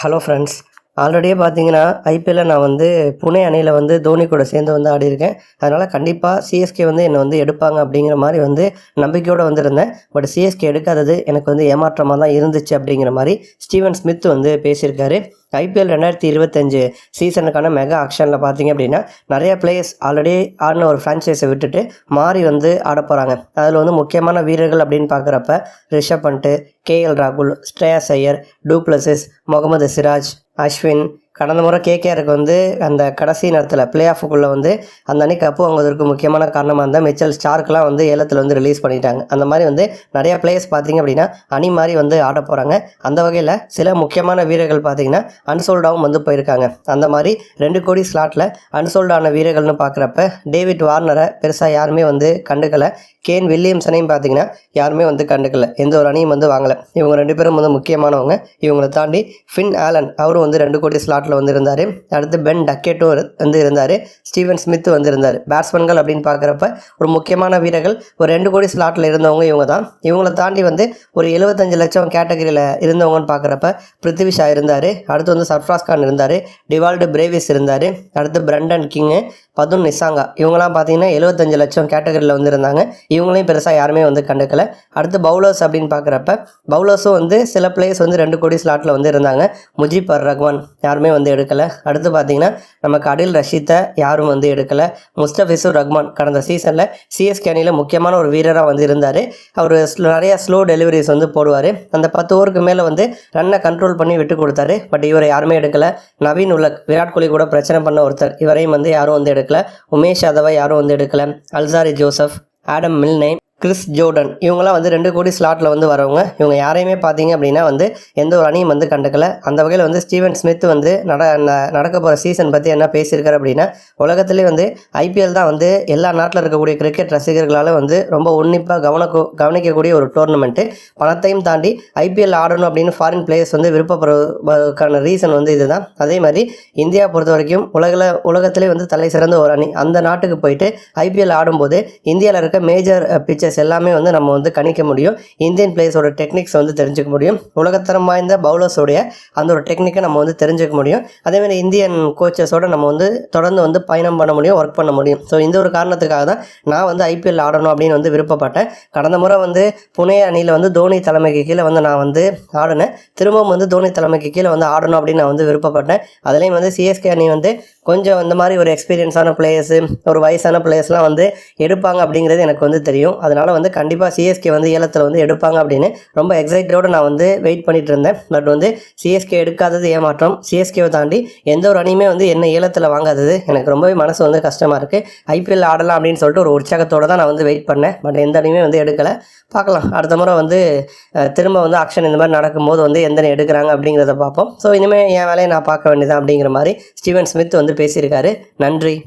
Hello friends ஆல்ரெடியே பார்த்தீங்கன்னா ஐபிஎல்ல நான் வந்து புனே அணியில் வந்து தோனி கூட சேர்ந்து வந்து ஆடியிருக்கேன் அதனால் கண்டிப்பாக சிஎஸ்கே வந்து என்னை வந்து எடுப்பாங்க அப்படிங்கிற மாதிரி வந்து நம்பிக்கையோடு வந்திருந்தேன். பட் சிஎஸ்கே எடுக்காதது எனக்கு வந்து ஏமாற்றமாக தான் இருந்துச்சு அப்படிங்கிற மாதிரி ஸ்டீவன் ஸ்மித் வந்து பேசியிருக்காரு. ஐபிஎல் ரெண்டாயிரத்தி இருபத்தஞ்சு சீசனுக்கான மெகா ஆக்ஷனில் பார்த்தீங்க அப்படின்னா நிறைய பிளேயர்ஸ் ஆல்ரெடி ஆடின ஒரு ஃப்ரான்ச்சைஸை விட்டுட்டு மாறி வந்து ஆட போகிறாங்க அதில் வந்து முக்கியமான வீரர்கள் அப்படின்னு பார்க்குறப்ப ரிஷப் பண்ட்டு கேஎல் ராகுல் ஸ்ரேயஸ் ஐயர் டூப்ளசஸ் முகமது சிராஜ் അശ്വിൻ கடந்த முறை கேகேஆருக்கு வந்து அந்த கடைசி நேரத்தில் பிளே ஆஃபுக்குள்ளே வந்து அந்த அணி கப்பு வாங்குவதற்கு முக்கியமான காரணமாக இருந்தால் மிச்சல் ஸ்டார்க்கெலாம் வந்து ஏலத்தில் வந்து ரிலீஸ் பண்ணிட்டாங்க. அந்த மாதிரி வந்து நிறையா பிளேயர்ஸ் பார்த்தீங்க அப்படின்னா அணி மாதிரி வந்து ஆட போகிறாங்க அந்த வகையில் சில முக்கியமான வீரர்கள் பார்த்தீங்கன்னா அன்சோல்டாகவும் வந்து போயிருக்காங்க. அந்த மாதிரி ரெண்டு கோடி ஸ்லாட்டில் அன்சோல்டான வீரர்கள்னு பார்க்குறப்ப டேவிட் வார்னரை பெருசாக யாருமே வந்து கண்டுக்கலை. கேன் வில்லியம்சனையும் பார்த்தீங்கன்னா யாருமே வந்து கண்டுக்கல. எந்த ஒரு அணியும் வந்து வாங்கலை. இவங்க ரெண்டு பேரும் வந்து முக்கியமானவங்க. இவங்களை தாண்டி ஃபின் ஆலன் அவரும் வந்து ரெண்டு கோடி ஸ்லாட் ஸ்லாட்டில் வந்து இருந்தார் அடுத்து பென் டக்கெட்டும் வந்து இருந்தார் ஸ்டீவன் ஸ்மித் வந்து இருந்தார் பேட்ஸ்மேன்கள் அப்படின்னு பார்க்குறப்ப ஒரு முக்கியமான வீரர்கள் ஒரு ரெண்டு கோடி ஸ்லாட்டில் இருந்தவங்க இவங்க தான். இவங்களை தாண்டி வந்து ஒரு எழுபத்தஞ்சு லட்சம் கேட்டகரியில் இருந்தவங்கன்னு பார்க்குறப்ப பிருத்திவி ஷா இருந்தார். அடுத்து வந்து சர்ஃப்ராஸ் கான் இருந்தார். டிவால்டு பிரேவிஸ் இருந்தார். அடுத்து பிரண்டன் கிங்கு பதுன் நிசாங்கா. இவங்களாம் பார்த்தீங்கன்னா எழுபத்தஞ்சு லட்சம் கேட்டகரியில் வந்து இருந்தாங்க இவங்களையும் பெருசாக யாருமே வந்து கண்டுக்கல. அடுத்து பவுலர்ஸ் அப்படின்னு பார்க்குறப்ப பவுலர்ஸும் வந்து சில பிளேயர்ஸ் வந்து ரெண்டு கோடி ஸ்லாட்டில் வந்து இருந்தாங்க. முஜிப் அர் ரஹ்மான் யாருமே வந்து எடுக்கலை. அடுத்து பார்த்தீங்கன்னா நமக்கு அடில் ரஷீத்தை யாரும் வந்து எடுக்கலை. முஸ்தபிசூர் ரஹ்மான் கடந்த சீசனில் சிஎஸ்கே அணியில் முக்கியமான ஒரு வீரராக வந்து இருந்தார். அவர் நிறைய ஸ்லோ டெலிவரிஸ் வந்து போடுவார். அந்த பத்து ஓவருக்கு மேலே வந்து ரன்னை கண்ட்ரோல் பண்ணி விட்டு கொடுத்தாரு. பட் இவரை யாருமே எடுக்கலை. நவீன் உலக் விராட் கோலி கூட பிரச்சனை பண்ண ஒருத்தர். இவரையும் வந்து யாரும் வந்து எடுக்கல. உமேஷ் யாதவை யாரும் வந்து எடுக்கலை. அல்சாரி ஜோசப் ஆடம் மில்னை கிறிஸ் ஜோர்டன். இவங்களாம் வந்து ரெண்டு கோடி ஸ்லாட்டில் வந்து வரவங்க. இவங்க யாரையுமே பார்த்தீங்க அப்படின்னா வந்து எந்த ஒரு அணியும் வந்து கண்டுக்கல. அந்த வகையில் வந்து ஸ்டீவன் ஸ்மித் வந்து நட ந- நடக்க போகிற சீசன் பற்றி என்ன பேசியிருக்காரு அப்படின்னா உலகத்திலே வந்து ஐபிஎல் தான் வந்து எல்லா நாட்டில் இருக்கக்கூடிய கிரிக்கெட் ரசிகர்களால் வந்து ரொம்ப உன்னிப்பாக கவனிக்க கவனிக்கக்கூடிய ஒரு டோர்னமெண்ட்டு பணத்தையும் தாண்டி ஐபிஎல் ஆடணும் அப்படின்னு ஃபாரின் பிளேயர்ஸ் வந்து விருப்பப்படுவதற்கான ரீசன் வந்து இதுதான். அதே மாதிரி இந்தியா பொறுத்த வரைக்கும் உலகில் உலகத்திலே வந்து தலை சிறந்த ஒரு அணி. அந்த நாட்டுக்கு போயிட்டு ஐபிஎல் ஆடும்போது இந்தியாவில் இருக்க மேஜர் பிச்சர்ஸ் எல்லாமே வந்து நம்ம வந்து கணிக்க முடியும். இந்தியன் பிளேயர்ஸோட டெக்னிக்ஸ் வந்து தெரிஞ்சுக்க முடியும். உலகத்தரம் வாய்ந்த பவுலர்ஸோடைய அந்த ஒரு டெக்னிக்கை நம்ம வந்து தெரிஞ்சுக்க முடியும். அதேமாதிரி இந்தியன் கோச்சஸோட நம்ம வந்து தொடர்ந்து வந்து பயணம் பண்ண முடியும் ஒர்க் பண்ண முடியும். ஸோ இந்த ஒரு காரணத்துக்காக தான் நான் வந்து ஐபிஎல் ஆடணும் அப்படின்னு வந்து விருப்பப்பட்டேன். கடந்த முறை வந்து புனே அணியில் வந்து தோனி தலைமைக்கு கீழே வந்து நான் வந்து ஆடினேன். திரும்பவும் வந்து தோனி தலைமைக்கு கீழே வந்து ஆடணும் அப்படின்னு நான் வந்து விருப்பப்பட்டேன். அதுலேயும் வந்து சிஎஸ்கே அணி வந்து கொஞ்சம் இந்த மாதிரி ஒரு எக்ஸ்பீரியன்ஸான பிளேயர்ஸு ஒரு வயசான பிளேயர்ஸ்லாம் வந்து எடுப்பாங்க அப்படிங்கிறது எனக்கு வந்து தெரியும். அதனால் வந்து கண்டிப்பாக சிஎஸ்கே வந்து ஏலத்தில் வந்து எடுப்பாங்க அப்படின்னு ரொம்ப எக்ஸைட்டடோடு நான் வந்து வெயிட் பண்ணிட்டு இருந்தேன். பட் வந்து சிஎஸ்கே எடுக்காதது ஏமாற்றம். சிஎஸ்கேவை தாண்டி எந்த ஒரு அணியுமே வந்து என்ன ஏலத்தில் வாங்காதது. எனக்கு ரொம்பவே மனசு வந்து கஷ்டமாக இருக்குது ஐபிஎல் ஆடலாம் அப்படின்னு சொல்லிட்டு ஒரு உற்சாகத்தோடு தான் நான் வந்து வெயிட் பண்ணேன். பட் எந்த அணியுமே வந்து எடுக்கலை. பார்க்கலாம். அடுத்த முறை வந்து திரும்ப வந்து ஆக்ஷன் இந்த மாதிரி நடக்கும்போது வந்து எந்த அணி எடுக்கிறாங்க அப்படிங்கிறத பார்ப்போம். ஸோ இனிமேல் என் வேலையை நான் பார்க்க வேண்டியதான் அப்படிங்கிற மாதிரி ஸ்டீவன் ஸ்மித் வந்து வந்து பேசியிருக்காரு. நன்றி.